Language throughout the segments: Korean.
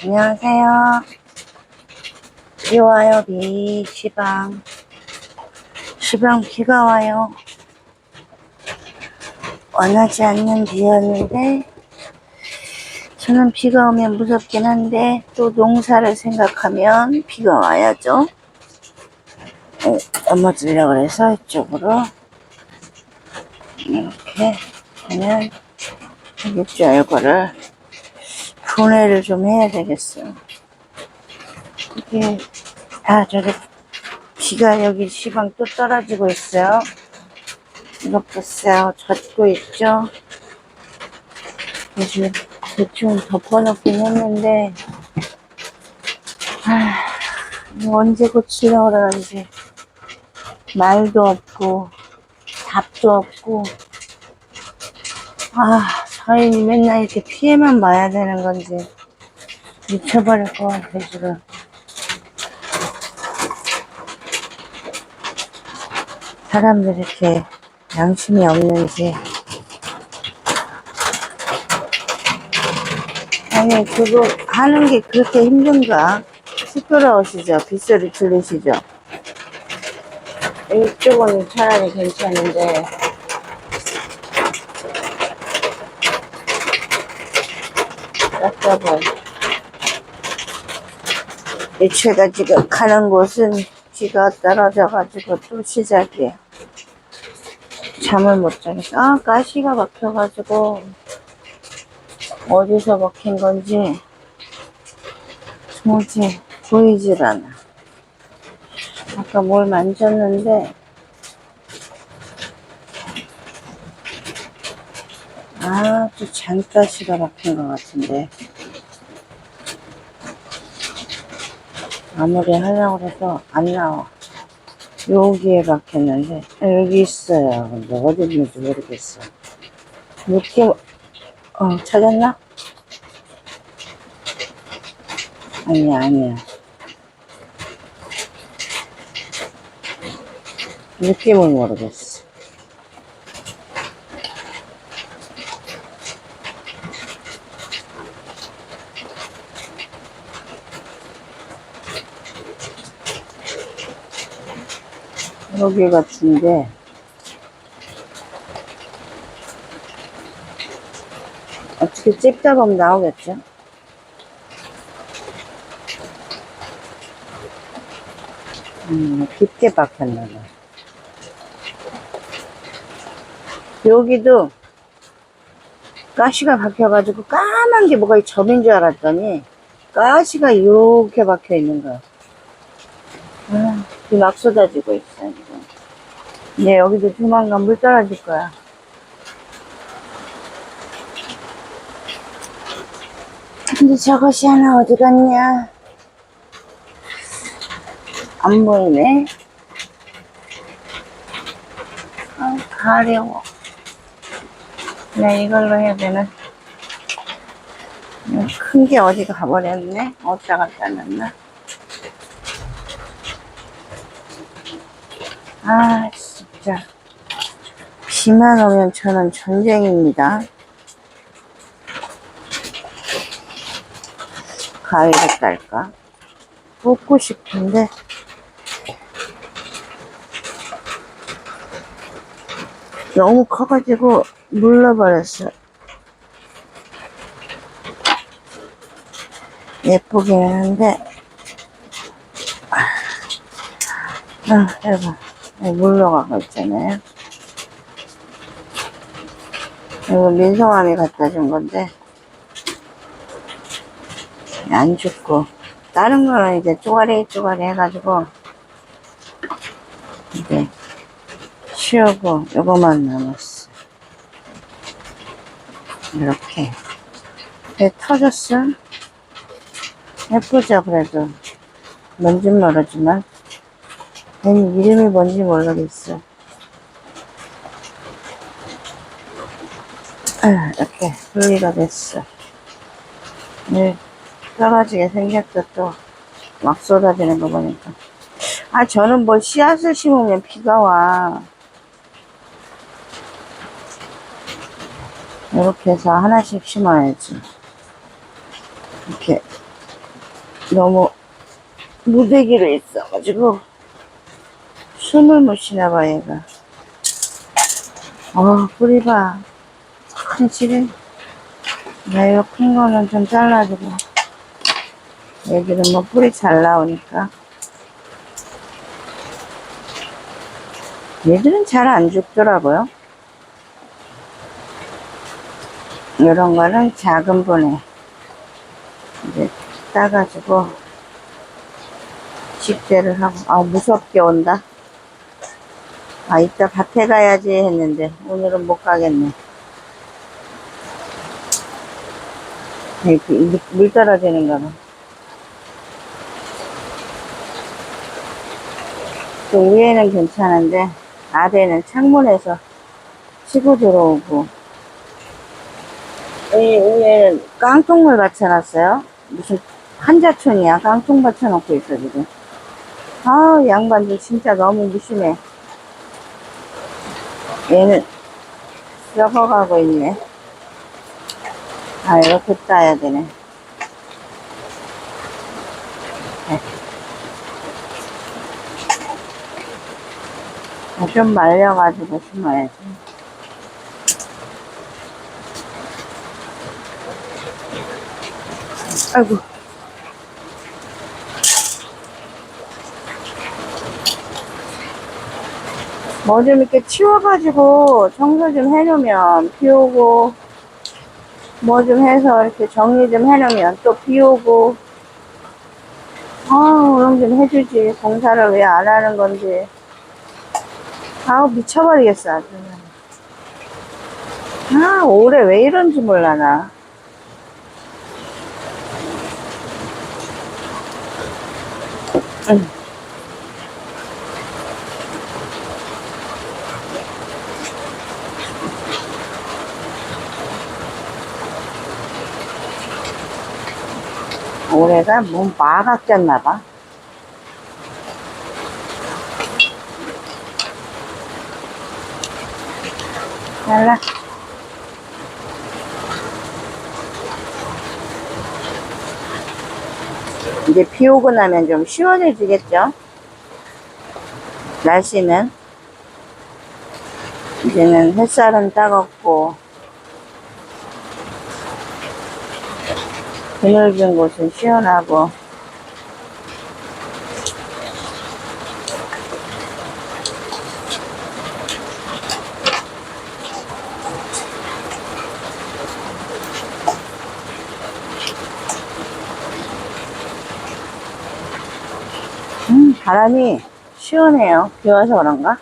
안녕하세요. 비 와요, 비. 시방. 시방 비가 와요. 원하지 않는 비였는데, 저는 비가 오면 무섭긴 한데, 또 농사를 생각하면 비가 와야죠. 어, 넘어지려고 그래서 이쪽으로. 이렇게 하면 되겠죠, 이거를. 분해를 좀 해야 되겠어. 이게 다 저기 비가 여기 시방 또 떨어지고 있어요. 이거 보세요. 젖고 있죠? 요즘 대충 덮어놓긴 했는데 아, 언제 고치려고 그러는지 말도 없고 답도 없고 아 저희 맨날 이렇게 피해만 봐야 되는 건지 미쳐버릴 것 같아 지금. 사람들 이렇게 양심이 없는지. 아니 그거 하는 게 그렇게 힘든가? 시끄러우시죠? 빗소리 들리시죠? 이쪽은 차라리 괜찮은데 답답해. 애초가 지금 가는 곳은 비가 떨어져가지고 또 시작이야. 잠을 못 자겠어. 아, 가시가 막혀가지고 어디서 막힌 건지 도무지 보이질 않아. 아까 뭘 만졌는데 아, 또 잔가시가 막힌 것 같은데. 아무리 하려고 해도 안 나와. 여기에 막혔는데, 아, 여기 있어요. 근데 어디 있는지 모르겠어. 이렇게, 어, 찾았나? 아니야, 아니야. 느낌을 모르겠어. 여기 같은데 어떻게 찝다 보면 나오겠죠? 음, 깊게 박혔나봐. 여기도 가시가 박혀가지고 까만 게 뭐가 점인 줄 알았더니 가시가 이렇게 박혀 있는 거야. 아, 비 막 쏟아지고 있어, 지금. 이제 여기도 조만간 물 떨어질 거야. 근데 저것이 하나 어디 갔냐? 안 보이네. 아, 가려워. 네, 이걸로 해야 되나? 큰 게 어디 가버렸네? 어디다 갖다 놨나? 아, 진짜. 비만 오면 저는 전쟁입니다. 가위를 딸까? 뽑고 싶은데. 너무 커가지고 물러버렸어. 예쁘긴 한데. 아, 여러분. 물러가고 있잖아요. 이거 민성함이 갖다 준 건데, 안 죽고, 다른 거는 이제 쪼가리 쪼가리 해가지고, 이제, 치우고, 요거만 남았어. 이렇게. 배 터졌어? 예쁘죠, 그래도. 뭔진 모르지만. 얘는 이름이 뭔지 모르겠어. 아, 이렇게 분리가 됐어. 네, 떨어지게 생겼어, 또. 막 쏟아지는 거 보니까. 아, 저는 뭐 씨앗을 심으면 비가 와. 이렇게 해서 하나씩 심어야지. 이렇게 너무 무대기로 있어가지고 숨을 못 쉬나 봐 얘가. 어 뿌리 봐. 큰 치래 나 이거 큰 거는 좀 잘라주고. 얘들은 뭐 뿌리 잘 나오니까. 얘들은 잘 안 죽더라고요. 이런 거는 작은 분에 이제 따가지고 식재를 하고. 아 무섭게 온다 아 이따 밭에 가야지 했는데 오늘은 못 가겠네 이렇게 물- 물 떨어지는가 봐. 또 위에는 괜찮은데 아래는 창문에서 치고 들어오고 이 위에는 깡통물 받쳐놨어요. 무슨 한자촌이야. 깡통 받쳐놓고 있어 지금. 아 양반들 진짜 너무 무심해. 얘는 썩어가고 있네. 아 이렇게 따야 되네. 네. 아, 좀 말려가지고 심어야지. 아이고. 뭐 좀 이렇게 치워가지고 청소 좀 해놓으면 비 오고, 뭐 좀 해서 이렇게 정리 좀 해놓으면 또 비 오고, 아, 그럼 좀 해주지. 공사를 왜 안 하는 건지. 아우, 미쳐버리겠어, 아주. 아, 올해 왜 이런지 몰라, 나. 응. 올해가 뭐 꼈나봐. 잘라. 이제 비 오고 나면 좀 시원해지겠죠? 날씨는. 이제는 햇살은 따갑고, 그늘진 곳은 시원하고, 음, 바람이 시원해요. 비 와서 그런가?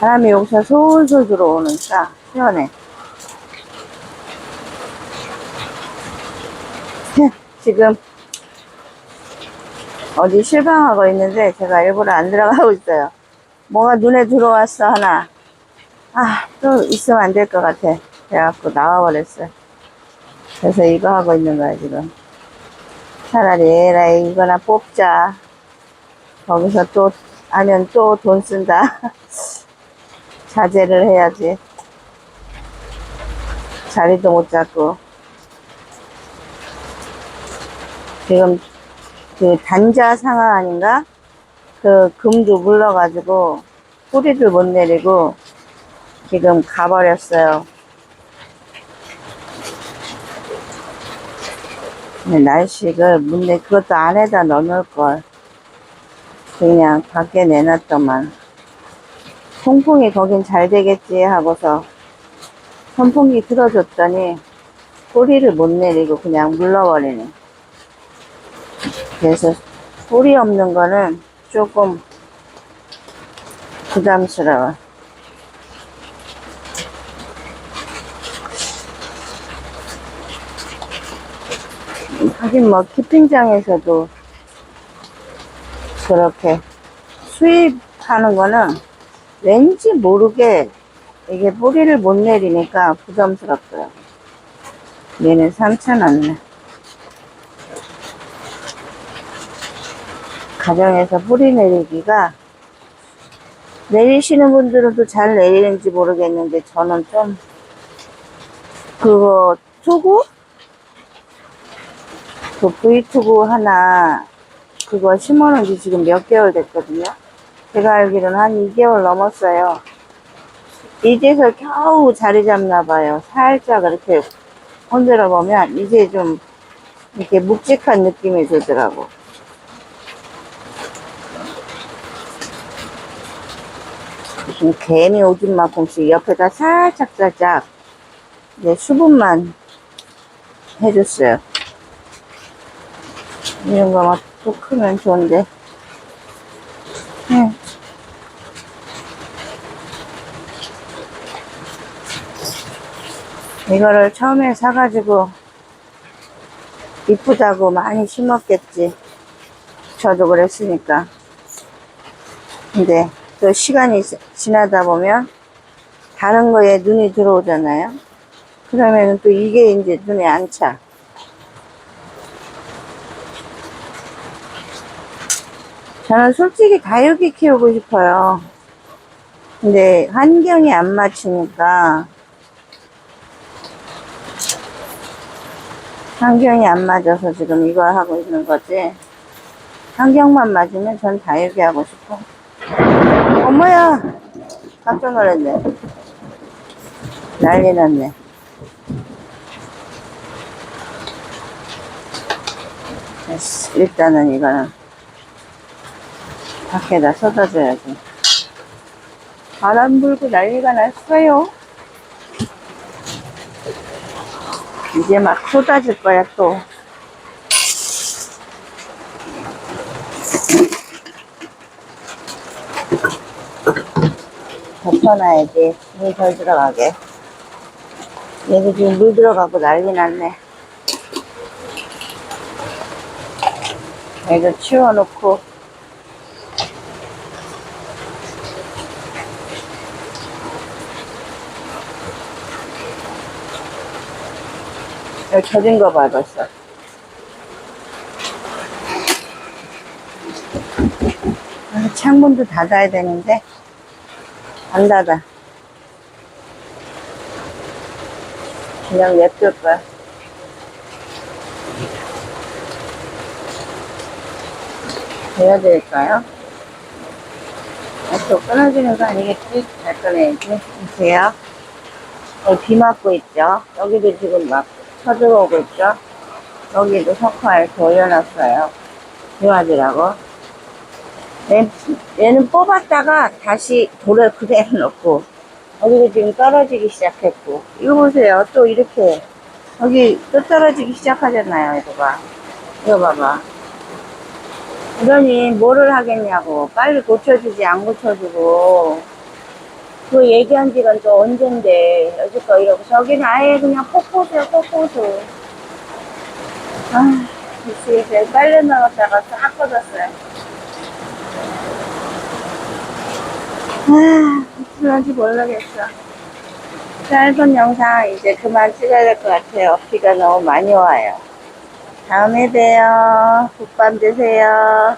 바람이 여기서 솔솔 들어오니까 시원해. 지금 어디 실방하고 있는데 제가 일부러 안 들어가고 있어요. 뭐가 눈에 들어왔어 하나. 아, 또 있으면 안 될 것 같아. 그래갖고 나와버렸어요. 그래서 이거 하고 있는 거야, 지금. 차라리 에라이 이거나 뽑자. 거기서 또 하면 또 돈 쓴다. 자제를 해야지. 자리도 못 잡고. 지금 그 단자 상황 아닌가? 그 금도 물러가지고 뿌리를 못 내리고 지금 가버렸어요. 날씨를 문내 그것도 안에다 넣어놓을 걸. 그냥 밖에 내놨더만. 통풍이 거긴 잘 되겠지 하고서 선풍기 틀어줬더니 뿌리를 못 내리고 그냥 물러버리네. 그래서 뿌리 없는 거는 조금 부담스러워. 하긴 뭐 키핑장에서도 그렇게 수입하는 거는 왠지 모르게 이게 뿌리를 못 내리니까 부담스럽더라고. 얘는 3,000원. 가정에서 뿌리 내리기가 내리시는 분들은 또 잘 내리는지 모르겠는데 저는 좀 그거 투구 그 브이투브 하나 그거 심어놓은 지 지금 몇 개월 됐거든요. 제가 알기로는 한 2개월 넘었어요. 이제서 겨우 자리 잡나 봐요. 살짝 이렇게 흔들어 보면 이제 좀 이렇게 묵직한 느낌이 들더라고. 무슨 개미 오줌만큼씩 옆에다 살짝 살짝 이제 수분만 해줬어요. 이런 거만 또 크면 좋은데. 응. 이거를 처음에 사가지고 이쁘다고 많이 심었겠지. 저도 그랬으니까. 근데 또 시간이 지- 지나다 보면 다른 거에 눈이 들어오잖아요. 그러면 또 이게 이제 눈에 안 차. 저는 솔직히 다육이 키우고 싶어요. 근데 환경이 안 맞추니까 환경이 안 맞아서 지금 이걸 하고 있는 거지. 환경만 맞으면 전 다육이 하고 싶어. 엄마야! 깜짝 놀랐네. 난리 났네. 일단은 이거는 밖에다 쏟아줘야지. 바람 불고 난리가 났어요. 이제 막 쏟아질 거야, 또. 덮어놔야지. 물덜 들어가게. 얘도 지금 물 들어가고 난리 났네. 얘도 치워놓고. 여기 젖은 거 봐, 벌써. 아, 창문도 닫아야 되는데, 안 닫아. 그냥 냅둘 거야. 보여드릴까요? 아, 또 끊어지는 거 아니겠지? 잘 꺼내야지. 보세요. 여기 비 맞고 있죠? 여기도 지금 막 쳐들어오고 있죠? 여기도 석화 이렇게 올려놨어요. 비 맞으라고. 얘, 얘는 뽑았다가 다시 돌에 그대로 넣고, 여기도 지금 떨어지기 시작했고, 이거 보세요. 또 이렇게, 여기 또 떨어지기 시작하잖아요. 이거 봐. 이거 봐봐. 이러니 뭐를 하겠냐고. 빨리 고쳐주지, 안 고쳐주고. 그 얘기한 지가 또 언젠데, 여지껏 이러고. 저기는 아예 그냥 폭포수야, 폭포수. 아, 미치겠어요. 빨래 넣었다가 싹 꺼졌어요. 아, 하지 모르겠어. 짧은 영상 이제 그만 찍어야 될 것 같아요. 비가 너무 많이 와요. 다음에 봬요. 굿밤 되세요.